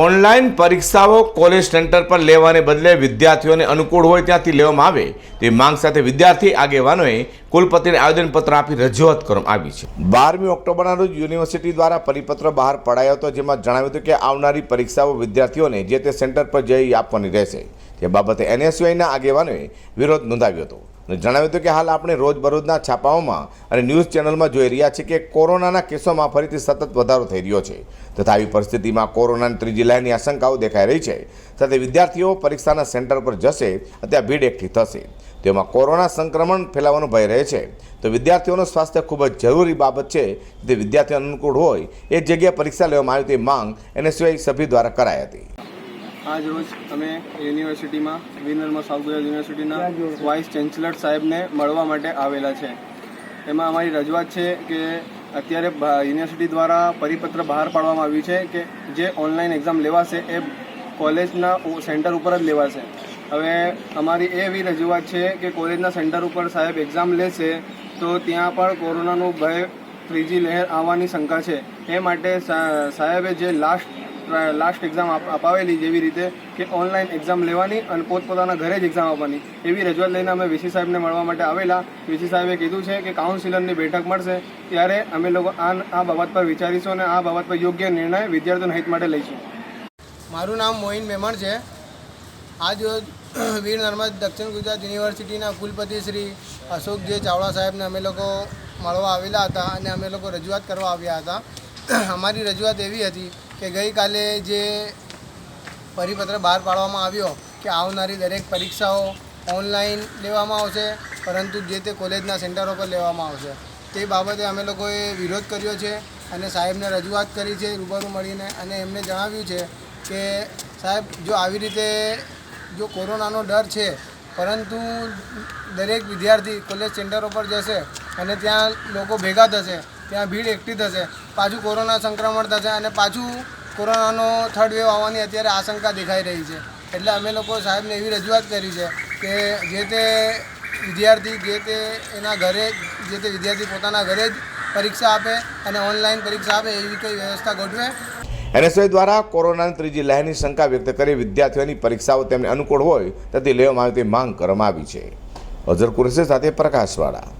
Online પરીક્ષાઓ college centre પર લેવાને બદલે વિદ્યાર્થીઓને અનુકૂળ હોય ત્યાંથી લેવામાં આવે તે માંગ સાથે વિદ્યાર્થી આગેવાનોએ કુલપતિને આવેદનપત્ર આપી રજૂઆત કરવામાં આવી છે. બારમી ઓક્ટોબરના રોજ યુનિવર્સિટી દ્વારા પરિપત્ર બહાર પડાયો હતો, જેમાં જણાવ્યું હતું કે આવનારી પરીક્ષાઓ વિદ્યાર્થીઓને જે તે સેન્ટર પર જઈ આપવાની રહેશે. તે બાબતે એનએસયુઆઈના આગેવાનોએ વિરોધ નોંધાવ્યો હતો અને જણાવ્યું હતું કે હાલ આપણે રોજબરોજના છાપાઓમાં અને ન્યૂઝ ચેનલમાં જોઈ રહ્યા છીએ કે કોરોનાના કેસોમાં ફરીથી સતત વધારો થઈ રહ્યો છે. તથા આવી પરિસ્થિતિમાં કોરોનાની ત્રીજી લહેરની આશંકાઓ દેખાઈ રહી છે. સાથે વિદ્યાર્થીઓ પરીક્ષાના સેન્ટર પર જશે ત્યાં ભીડ એકઠી થશે. તેમાં કોરોના સંક્રમણ ફેલાવાનો ભય રહે છે. તો વિદ્યાર્થીઓનું સ્વાસ્થ્ય ખૂબ જ જરૂરી બાબત છે. તે વિદ્યાર્થીઓ અનુકૂળ હોય, એ જગ્યાએ પરીક્ષા લેવામાં આવી તે માંગ એનએસયુઆઈ સભ્ય દ્વારા કરાઈ હતી. આજ રોજ અમે યુનિવર્સિટીમાં વિનરમાં સાઉથ ગુજરાત યુનિવર્સિટીના વાઇસ ચાન્સેલર સાહેબને મળવા માટે આવેલા છે. એમાં અમારી રજૂઆત છે કે અત્યારે યુનિવર્સિટી દ્વારા પરિપત્ર બહાર પાડવામાં આવ્યું છે કે જે ઓનલાઈન એક્ઝામ લેવાશે એ કોલેજના સેન્ટર ઉપર જ લેવાશે. હવે અમારી એવી રજૂઆત છે કે કોલેજના સેન્ટર ઉપર સાહેબ એક્ઝામ લેશે તો ત્યાં પણ કોરોનાનું ભય ત્રીજી લહેર આવવાની શંકા છે. એ માટે સાહેબે જે લાસ્ટ લાસ્ટ એક્ઝામ અપાવેલી જેવી રીતે કે ઓનલાઈન એક્ઝામ લેવાની અને પોતપોતાના ઘરે જ એક્ઝામ આપવાની. એવી રજૂઆત લઈને અમે વીસી સાહેબને મળવા માટે આવેલા. વીસી સાહેબે કીધું છે કે કાઉન્સિલરની બેઠક મળશે. ત્યારે અમે લોકો આ આ બાબત પર વિચારીશું અને આ બાબત પર યોગ્ય નિર્ણય વિદ્યાર્થીઓના હિત માટે લઈશું. મારું નામ મોઇન મેમણ છે. આજ વીર નર્મદ દક્ષિણ ગુજરાત યુનિવર્સિટીના કુલપતિ શ્રી અશોક જે ચાવડા સાહેબને અમે લોકો મળવા આવેલા હતા અને અમે લોકો રજૂઆત કરવા આવ્યા હતા. અમારી રજૂઆત એવી હતી કે ગઈકાલે જે પરિપત્ર બહાર પાડવામાં આવ્યો કે આવનારી દરેક પરીક્ષાઓ ઓનલાઈન લેવામાં આવશે, પરંતુ જે તે કોલેજના સેન્ટરો પર લેવામાં આવશે. તે બાબતે અમે લોકોએ વિરોધ કર્યો છે અને સાહેબને રજૂઆત કરી છે, રૂબરૂ મળીને. અને એમને જણાવ્યું છે કે સાહેબ, જો આવી રીતે જો કોરોનાનો ડર છે, પરંતુ દરેક વિદ્યાર્થી કોલેજ સેન્ટરો પર જશે અને ત્યાં લોકો ભેગા થશે, ત્યાં ભીડ એકઠી થશે પાછું કોરોના સંક્રમણ થશે અને પાછું કોરોનાનો થર્ડ વેવ આવવાની અત્યારે આશંકા દેખાઈ રહી છે. એટલે અમે લોકો સાહેબને એવી રજૂઆત કરી છે કે જે તે વિદ્યાર્થી, જે તે એના ઘરે, જે તે વિદ્યાર્થી પોતાના ઘરે જ પરીક્ષા આપે અને ઓનલાઈન પરીક્ષા આપે એવી કંઈ વ્યવસ્થા ગોઠવે. એનએસયુઆઈ દ્વારા કોરોનાની ત્રીજી લહેરની શંકા વ્યક્ત કરી વિદ્યાર્થીઓની પરીક્ષાઓ તેમને અનુકૂળ હોય, તેથી લેવામાં આવે તે માંગ કરવામાં આવી છે. અઝર કુરેશી સાથે પ્રકાશવાળા.